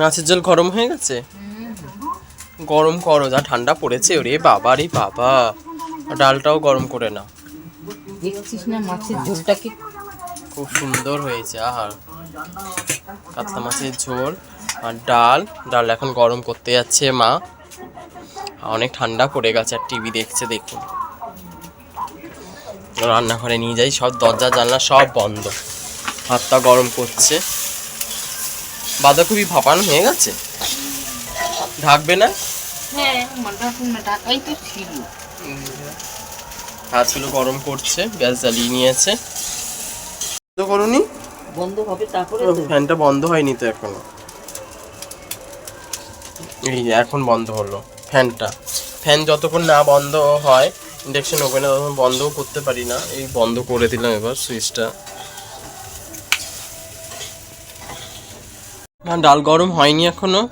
মাছের জল গরম হয়ে গেছে? গরম করো যা ঠান্ডা পড়েছে ওরে বাবা। রে বাবা ডালটাও গরম করে না দেখছিস না মাছের ঝোলটা কি? খুব সুন্দর হয়েছে আহার। কাতলা মাছের ঝোল আর ডাল। ডাল এখন গরম করতে যাচ্ছে মা। অনেক ঠান্ডা পড়ে গেছে আর টিভি দেখছে দেখুন। রান্নাঘরে নিয়ে যাই সব দরজা জানলা সব বন্ধ। হাতটা গরম করছে। বাঁধাকপি ভাপানো হয়ে গেছে? ঢাকবে না? হ্যাঁ মাথা না টাকাই তো ছিল। হাতগুলো গরম করছে গ্যাস জ্বালিয়ে নিয়েছে। বন্ধ করুনি? বন্ধ হবে তারপরে ফ্যানটা বন্ধ হয়নি তো এখনও। এই যে এখন বন্ধ হলো ফ্যানটা। ফ্যান যতক্ষণ না বন্ধ হয় ইন্ডাকশন ওভেনে ততক্ষণ বন্ধও করতে পারি না। এই বন্ধ করে দিলাম এবার সুইচটা। না ডাল গরম হয়নি এখনও।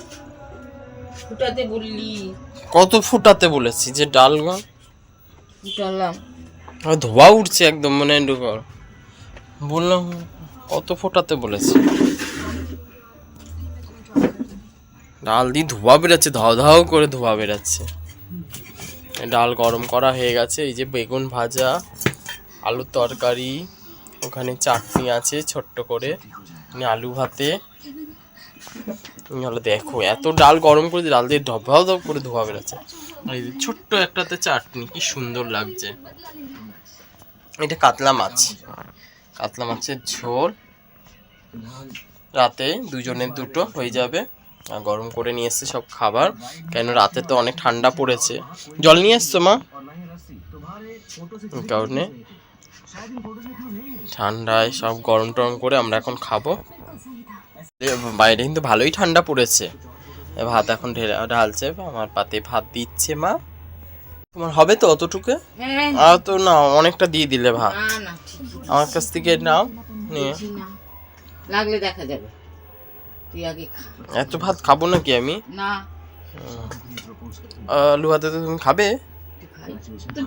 ফুটাতে বললি। কত ফুটাতে বলেছি যে ডাল গা- ফুটালাম। আর ধোয়া উঠছে একদম মানে ডুবার বললাম কত ফোটাতে বলেছি? ডাল দিয়ে ধোয়া বেরোচ্ছে ধাও ধাও করে ধোয়া বেরোচ্ছে। ডাল গরম করা হয়ে গেছে এই যে বেগুন ভাজা আলুর তরকারি ওখানে চাটনি আছে ছোট্ট করে আলু ভাতে। দেখো এত ডাল গরম করে ডাল দিয়ে ধপাও ধপ করে ধোয়া বেরোচ্ছে। আর এই ছোট্ট একটাতে চাটনি কি সুন্দর লাগছে। এটা কাতলা মাছ। কাতলা মাছের ঝোল। রাতে দুজনের দুটো হয়ে যাবে। গরম করে নিয়ে এসছে সব খাবার। কেন রাতে তো অনেক ঠান্ডা পড়েছে। জল নিয়ে এসছো মা? কারণে ঠান্ডায় সব গরম টরম করে আমরা এখন খাব। বাইরে কিন্তু ভালোই ঠান্ডা পড়েছে। ভাত এখন ঢেলে ঢালছে আমার পাতে ভাত দিচ্ছে মা। তোমার হবে তো অতটুকু? হ্যাঁ। আর তো না অনেকটা দিয়ে দিলে ভাত। আমার কাছ থেকে নাও নিয়ে। লাগলে দেখা যাবে। তুই আগে এত ভাত খাব নাকি আমি? না। আলু ভাতে তো তুমি খাবে?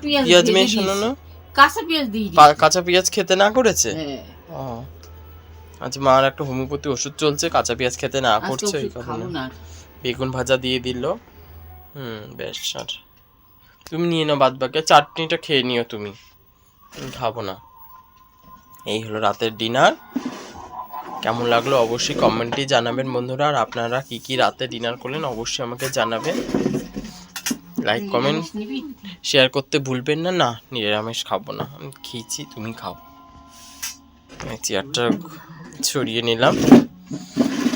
পেঁয়াজ মেশানো না। কাঁচা পেঁয়াজ দিয়ে। কাঁচা পেঁয়াজ খেতে না করেছে? হ্যাঁ। ও। আচ্ছা মার একটা হোমিওপ্যাথি ওষুধ চলছে কাঁচা পেঁয়াজ খেতে না করছে ওই কারণে বেগুন ভাজা দিয়ে দিল। হুম বেশ আর তুমি নিয়ে নাও বাদ বাকি। চাটনিটা খেয়ে নিও তুমি। খাব না। এই হলো রাতের ডিনার। কেমন লাগল অবশ্যই কমেন্টে জানাবেন বন্ধুরা। আর আপনারা কি কি রাতে ডিনার করলেন অবশ্যই আমাকে জানাবেন। লাইক কমেন্ট শেয়ার করতে ভুলবেন না। না নিরামিষ খাব না। আমি খেয়েছি তুমি খাও। আমি চেয়ারটা ছড়িয়ে নিলাম।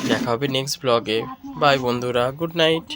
দেখা হবে নেক্সট ব্লগে বাই বন্ধুরা। Good night